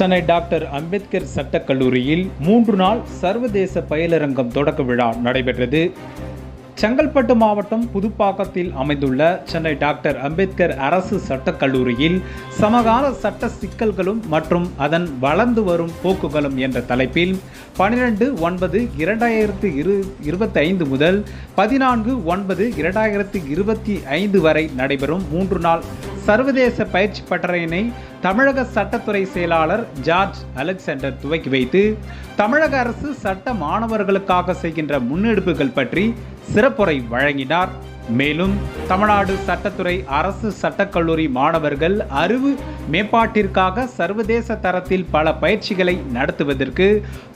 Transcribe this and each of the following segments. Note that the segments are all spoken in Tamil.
சென்னை டாக்டர் அம்பேத்கர் சட்டக் கல்லூரியில் மூன்று நாள் சர்வதேச பயிலரங்கம் தொடக்க விழா நடைபெற்றது. செங்கல்பட்டு மாவட்டம் புதுப்பாக்கத்தில் அமைந்துள்ள சென்னை டாக்டர் அம்பேத்கர் அரசு சட்டக்கல்லூரியில் சமகால சட்ட சிக்கல்களும் மற்றும் அதன் வளர்ந்து வரும் போக்குகளும் என்ற தலைப்பில் பன்னிரெண்டு ஒன்பது இரண்டாயிரத்து இரு இருபத்தைந்து முதல் பதினான்கு ஒன்பது இரண்டாயிரத்து இருபத்தி ஐந்து வரை நடைபெறும் மூன்று நாள் சர்வதேச பயிற்சி பட்டறையினை தமிழக சட்டத்துறை செயலாளர் ஜார்ஜ் அலெக்சாண்டர் துவக்கி வைத்து தமிழக அரசு சட்ட மாணவர்களுக்காக செய்கின்ற முன்னெடுப்புகள் பற்றி சிறப்புரை வழங்கினார். மேலும் தமிழ்நாடு சட்டத்துறை அரசு சட்டக்கல்லூரி மாணவர்கள் அறிவு மேம்பாட்டிற்காக சர்வதேச தரத்தில் பல பயிற்சிகளை நடத்துவதற்கு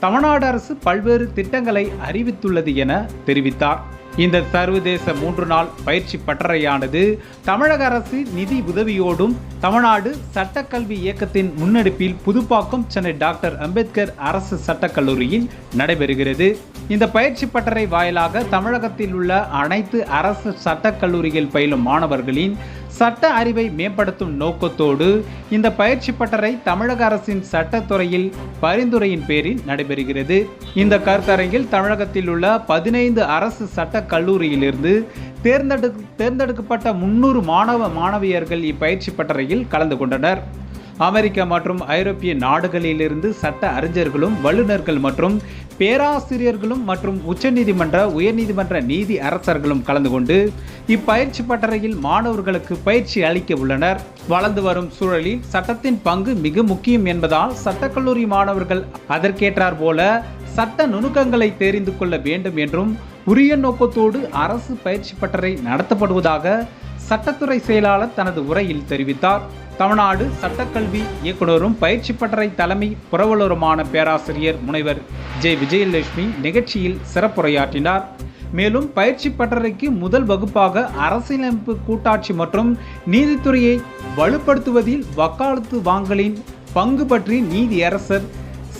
தமிழ்நாடு அரசு பல்வேறு திட்டங்களை அறிவித்துள்ளது என தெரிவித்தார். இந்த சர்வதேச மூன்று நாள் பயிற்சி பட்டறையானது தமிழக அரசு நிதி உதவியோடும் தமிழ்நாடு சட்டக்கல்வி இயக்கத்தின் முன்னெடுப்பில் புதுப்பாக்கம் சென்னை டாக்டர் அம்பேத்கர் அரசு சட்டக்கல்லூரியில் நடைபெறுகிறது. இந்த பயிற்சி பட்டறை வாயிலாக தமிழகத்தில் உள்ள அனைத்து அரசு சட்டக்கல்லூரியில் பயிலும் மாணவர்களின் சட்ட அறிவை மேம்படுத்தும் நோக்கத்தோடு இந்த பயிற்சி பட்டறை தமிழக அரசின் சட்டத்துறையில் பரிந்துரையின் பேரில் நடைபெறுகிறது. இந்த கருத்தரங்கில் தமிழகத்தில் உள்ள பதினைந்து அரசு சட்ட கல்லூரியிலிருந்து தேர்ந்தெடு தேர்ந்தெடுக்கப்பட்ட முன்னூறு மாணவ மாணவியர்கள் இப்பயிற்சி பட்டறையில் கலந்து கொண்டனர். அமெரிக்க மற்றும் ஐரோப்பிய நாடுகளிலிருந்து சட்ட அறிஞர்களும் வல்லுநர்கள் மற்றும் பேராசிரியர்களும் மற்றும் உச்சநீதிமன்ற உயர்நீதிமன்ற நீதி அரசர்களும் கலந்து கொண்டு இப்பயிற்சி பட்டறையில் மாணவர்களுக்கு பயிற்சி அளிக்க உள்ளனர். வளர்ந்து வரும் சூழலில் சட்டத்தின் பங்கு மிக முக்கியம் என்பதால் சட்டக்கல்லூரி மாணவர்கள் அதற்கேற்றார் போல சட்ட நுணுக்கங்களை தெரிந்து கொள்ள வேண்டும் என்றும் உரிய நோக்கத்தோடு அரசு பயிற்சி பட்டறை நடத்தப்படுவதாக சட்டத்துறை செயலாளர் தனது உரையில் தெரிவித்தார். தமிழ்நாடு சட்டக்கல்வி இயக்குனரும் பயிற்சி பட்டறை தலைமை புரவலருமான பேராசிரியர் முனைவர் ஜே. விஜயலட்சுமி நிகழ்ச்சியில் சிறப்புரையாற்றினார். மேலும் பயிற்சி பட்டறைக்கு முதல் வகுப்பாக அரசியலமைப்பு கூட்டாட்சி மற்றும் நீதித்துறையை வலுப்படுத்துவதில் வக்காலத்து வாங்கலின் பங்கு பற்றி நீதியரசர்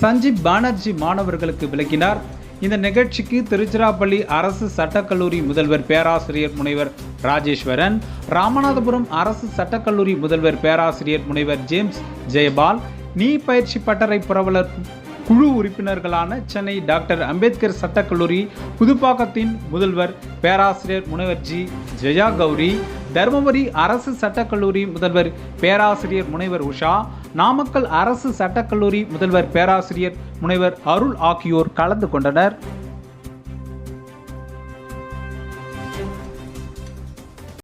சஞ்சீப் பானர்ஜி மாணவர்களுக்கு விளக்கினார். இந்த நிகழ்ச்சிக்கு திருச்சிராப்பள்ளி அரசு சட்டக்கல்லூரி முதல்வர் பேராசிரியர் முனைவர் ராஜேஸ்வரன் ராமநாதபுரம் அரசு சட்டக்கல்லூரி முதல்வர் பேராசிரியர் முனைவர் ஜேம்ஸ் ஜெயபால் நீ பயிற்சி பட்டறை புரவலர் குழு உறுப்பினர்களான சென்னை டாக்டர் அம்பேத்கர் சட்டக்கல்லூரி புதுப்பாக்கத்தின் முதல்வர் பேராசிரியர் முனைவர் ஜி. ஜெயா கௌரி தருமபுரி அரசு சட்டக்கல்லூரி முதல்வர் பேராசிரியர் முனைவர் உஷா நாமக்கல் அரசு சட்டக்கல்லூரி முதல்வர் பேராசிரியர் முனைவர் அருள் ஆகியோர் கலந்து கொண்டனர்.